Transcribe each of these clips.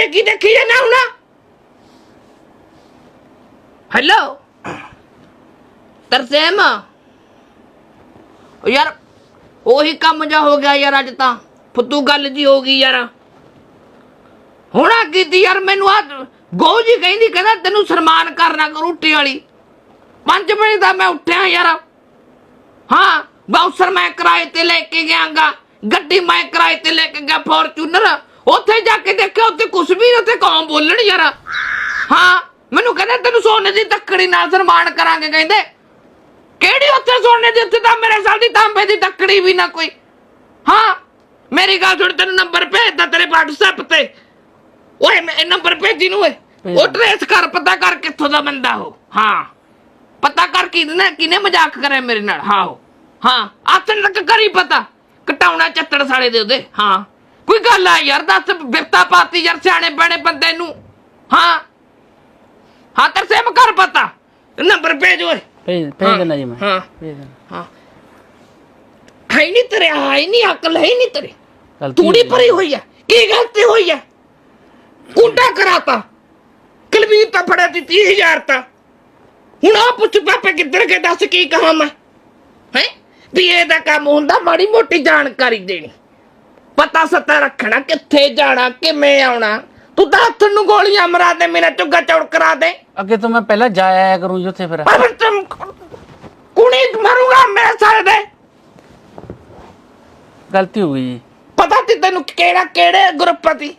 ਜੇ ਕੀ ਦੇਖੀ ਜਾਣਾ ਹੁਣ? ਹੈਲੋ ਤਰਸੇਮ ਯਾਰ, ਉਹੀ ਕੰਮ ਜਾ ਹੋ ਗਿਆ ਯਾਰ ਅੱਜ ਤਾਂ। ਫੁੱਤੂ ਗੱਲ ਜੀ ਹੋ ਗਈ ਯਾਰ। ਹੁਣਾ ਕੀਤੀ ਯਾਰ, ਮੈਨੂੰ ਆ ਗੋ ਜੀ ਕਹਿੰਦੀ, ਕਹਿੰਦਾ ਤੈਨੂੰ ਸਨਮਾਨ ਕਰਨਾ ਕਰੂ ਵਾਲੀ। 5 ਵਜੇ ਦਾ ਮੈਂ ਉੱਠਿਆ ਯਾਰ। ਹਾਂ ਬਾਉਂਸਰ ਮੈਂ ਕਿਰਾਏ ਤੇ ਲੈ ਕੇ ਗਿਆਗਾ। ਗੱਡੀ ਮੈਂ ਕਿਰਾਏ ਤੇ ਲੈ ਕੇ ਗਿਆ, ਫੋਰਚੂਨਰ। ਉੱਥੇ ਜਾ ਕੇ ਦੇਖਿਆ ਉੱਥੇ ਕੁਛ ਵੀ ਉੱਥੇ ਕੌਮ ਬੋਲਣ ਯਾਰ? ਹਾਂ ਮੈਨੂੰ ਕਹਿੰਦੇ ਤੈਨੂੰ ਸੋਨੇ ਦੀ ਤੱਕੜੀ ਨਾਲ ਸਨਮਾਨ ਕਰਾਂਗੇ ਕਹਿੰਦੇ। ਕਿਹੜੀ ਉੱਥੇ ਸੋਨੇ ਦੀ ਉੱਥੇ ਤਾਂ ਮੇਰੇ ਸਾਲ ਦੀ ਤਾਂਬੇ ਦੀ ਤੱਕੜੀ ਵੀ ਨਾ ਕੋਈ। ਹਾਂ ਮੇਰੀ ਗੱਲ ਸੁਣ ਤੈਨੂੰ ਨੰਬਰ ਭੇਜਦਾ ਤੇਰੇ WhatsApp ਤੇ। ਓਏ ਮੈਂ ਇਹ ਨੰਬਰ ਭੇਜੀ ਨੂੰ ਓਏ। ਉਹ ਟ੍ਰੇਸ ਕਰ ਪਤਾ ਕਰ ਕਿੱਥੋਂ ਦਾ ਬੰਦਾ ਉਹ। ਹਾਂ ਪਤਾ ਕਰ ਕਿਹਨੇ ਕਿਨੇ ਮਜ਼ਾਕ ਕਰਿਆ ਮੇਰੇ ਨਾਲ। ਹਾਂ ਹਾਂ ਆਤਨ ਤੱਕ ਕਰੀ ਪਤਾ। ਕਟਾਉਣਾ ਚੱਤੜ ਸਾਲੇ ਦੇ ਉਹਦੇ। ਹਾਂ। ਕੋਈ ਗੱਲ ਆ ਯਾਰ ਦੱਸ ਬਿਰਤਾ ਪਾਤੀ ਯਾਰ ਸਿਆਣੇ ਬਣੇ ਬੰਦੇ ਨੂੰ। ਹਾਂ। ਹਾਂ ਤਰਸੇਮ ਕਰ ਪਤਾ। ਨੰਬਰ ਭੇਜ ਓਏ। ਭੇਜ ਭੇਜ ਦੇਣਾ ਜੀ ਮੈਂ। ਹਾਂ ਭੇਜ ਦੇਣਾ ਹਾਂ। ਹੈ ਨਹੀਂ ਤੇਰੇ ਹੈ ਨਹੀਂ ਅਕਲ ਹੈ ਨਹੀਂ ਤੇਰੇ। ਗਲਤੀ ਤੂੜੀ। ਭਰੀ ਹੋਈ ਹੈ ਕੀ ਗਲਤੀ ਹੋਈ ਹੈ ਕੁੰਡਾ ਕਰਾਤਾ। ਕਲਵੀਰ ਤਾਂ ਫੜਿਆ ਤੀ 30000 ਤਾਂ। ਹੁਣ ਆ ਪੁੱਛ ਪਾਪੇ ਕਿੱਧਰ ਕੇ ਦੱਸ ਕੀ ਕਹਾਂ ਮੈਂ? ਹੈ? ਵੀ ਇਹਦਾ ਕੰਮ ਹੁੰਦਾ ਮਾੜੀ ਮੋਟੀ ਜਾਣਕਾਰੀ ਦੇਣੀ। ਪਤਾ ਸਤਾ ਰੱਖਣਾ ਕਿੱਥੇ ਜਾਣਾ ਕਿਵੇਂ ਆਉਣਾ। ਤੂੰ ਤਾਂ ਹੱਥ ਨੂੰ ਗੋਲੀਆਂ ਮਰਾ ਦੇ ਮੇਰਾ ਚੁੱਗਾ ਚੌੜ ਕਰਾ ਦੇ। ਅੱਗੇ ਤੋਂ ਮੈਂ ਪਹਿਲਾਂ ਜਾ ਆਇਆ ਕਰੂੰ ਜੀ ਉੱਥੇ ਫਿਰ। ਪਰ ਕੁਣੀ ਮਰੂਗਾ ਮੇਰੇ ਸਾਰੇ ਦੇ। ਗਲਤੀ ਹੋ ਗਈ ਜੀ। ਪਤਾ ਤੀ ਤੈਨੂੰ ਕਿਹੜਾ ਕਿਹੜੇ ਗਰੁੱਪ ਦੀ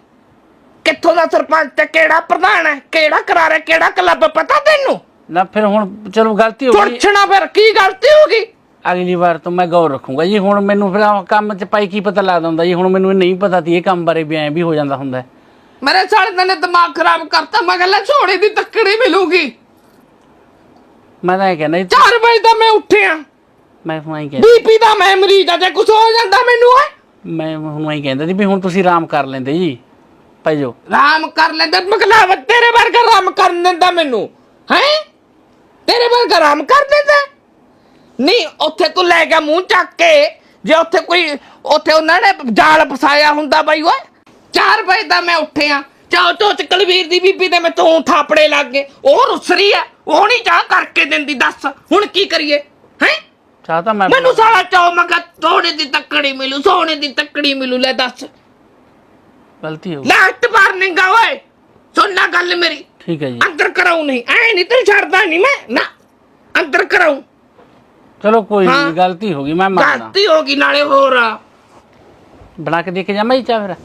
ਕਿੱਥੋਂ ਦਾ ਸਰਪੰਚ ਤੇ ਕਿਹੜਾ ਪ੍ਰਧਾਨ ਹੈ ਕਿਹੜਾ ਕਰਾਰੇ ਕਿਹੜਾ ਕਲੱਬ ਪਤਾ ਤੈਨੂੰ? ਨਾ ਫਿਰ ਹੁਣ ਚਲੋ ਗਲਤੀ ਹੋ ਗਈ। ਤੁਰਛਣਾ ਫਿਰ ਕੀ ਗਲਤੀ ਹੋ ਗਈ? ਅਗਲੀ ਵਾਰ ਤੋਂ ਮੈਂ ਗੌਰ ਰੱਖੂੰਗਾ ਜੀ। ਹੁਣ ਮੈਨੂੰ ਫਿਰ ਆਹ ਕੰਮ 'ਚ ਪਾਈ ਕੀ ਪਤਾ ਲੱਗਦਾ ਹੁੰਦਾ ਜੀ। ਹੁਣ ਮੈਨੂੰ ਇਹ ਨਹੀਂ ਪਤਾ ਸੀ ਇਹ ਕੰਮ ਬਾਰੇ ਵੀ ਐਂ ਵੀ ਹੋ ਜਾਂਦਾ ਹੁੰਦਾ। ਹੈ। ਮੇਰੇ ਸਾਲੇ ਨੇ ਦਿਮਾਗ ਖਰਾਬ ਕਰਤਾ। ਮੈਂ ਕਹਿੰਦਾ ਛੋੜੇ ਦੀ ਤੱਕੜੀ ਮਿਲੂਗੀ। ਮੈਂ ਤਾਂ ਇਹ ਕਹਿੰਦਾ ਜੀ 4 ਵਜੇ ਦਾ ਮੈਂ ਉੱਠਿਆ। ਮੈਂ ਹੁਣ ਐਂ ਕਹਿੰਦਾ। ਬੀਪੀ ਦਾ ਮੈਂ ਮਰੀਜ਼ ਆ ਜੇ ਕੁਝ ਹੋ ਜਾਂਦਾ ਮੈਨੂੰ ਓਏ ਮੈਂ ਹੁਣ ਐਂ ਕਹਿੰਦਾ ਸੀ ਵੀ ਹੁਣ ਤੁਸੀਂ ਆਰਾਮ ਕਰ ਲੈਂਦੇ ਜੀ। ਭਾਈ ਜੋ ਰਾਮ ਕਰ ਲੈਂਦਾ। ਮਗਲਾਵ ਤੇਰੇ ਵਰਗਾ ਰਾਮ ਕਰਨ ਦਿੰਦਾ ਮੈਨੂੰ ਹੈ? ਤੇਰੇ ਵਰਗਾ ਰਾਮ ਕਰ ਦਿੰਦਾ। ਨਹੀਂ ਉੱਥੇ ਤੂੰ ਲੈ ਗਿਆ ਮੂੰਹ ਚੱਕ ਕੇ। ਜੇ ਉੱਥੇ ਕੋਈ ਉੱਥੇ ਉਹਨਾਂ ਨੇ ਜਾਲ ਫਸਾਇਆ ਹੁੰਦਾ ਬਈ ਓਏ। 4 ਵਜੇ ਦਾ ਮੈਂ ਉੱਠਿਆ। ਚਾਹ ਤੋਂ ਕਲਵੀਰ ਦੀ ਬੀਬੀ ਦੇ ਮੈਂ ਤੂੰ ਥਾਪੜੇ ਲੱਗ ਗਏ। ਉਹ ਰੁਸਰੀ ਆ। ਉਹ ਨਹੀਂ ਚਾਹ ਕਰਕੇ ਦਿੰਦੀ ਦੱਸ। ਹੁਣ ਕੀ ਕਰੀਏ? ਹੈ? ਚਾਹ ਤਾਂ ਮੈਂ ਮੈਨੂੰ ਸਾਲਾ ਚਾਹ ਮਗਾ ਸੋਨੇ ਦੀ ਤੱਕੜੀ ਮਿਲੂ ਸੋਨੇ ਦੀ ਤੱਕੜੀ ਮਿਲੂ ਲੈ ਦੱਸ। ਗਲਤੀ ਹੋ ਗਈ। ਲਾਟ ਮਾਰਨੇਗਾ ਓਏ। ਸੁਣ ਲੈ ਗੱਲ ਮੇਰੀ। ਠੀਕ ਹੈ ਜੀ। ਅੰਦਰ ਕਰਾਉ ਨਹੀਂ। ਐ ਨਹੀਂ ਤੇ ਛੱਡਦਾ ਨਹੀਂ ਮੈਂ। ਨਾ। ਅੰਦਰ ਕਰਾਉ। ਚਲੋ ਕੋਈ ਹਾਂ। ਨਹੀਂ ਗਲਤੀ ਹੋ ਗਈ ਮੈਂ ਮੰਨਦਾ ਗਲਤੀ ਹੋ ਗਈ ਨਾਲੇ ਹੋਰ ਆ। ਬਣਾ ਕੇ ਦੇ ਕੇ ਜਾਵਾਂ ਜੀ ਚਾਹ ਫਿਰ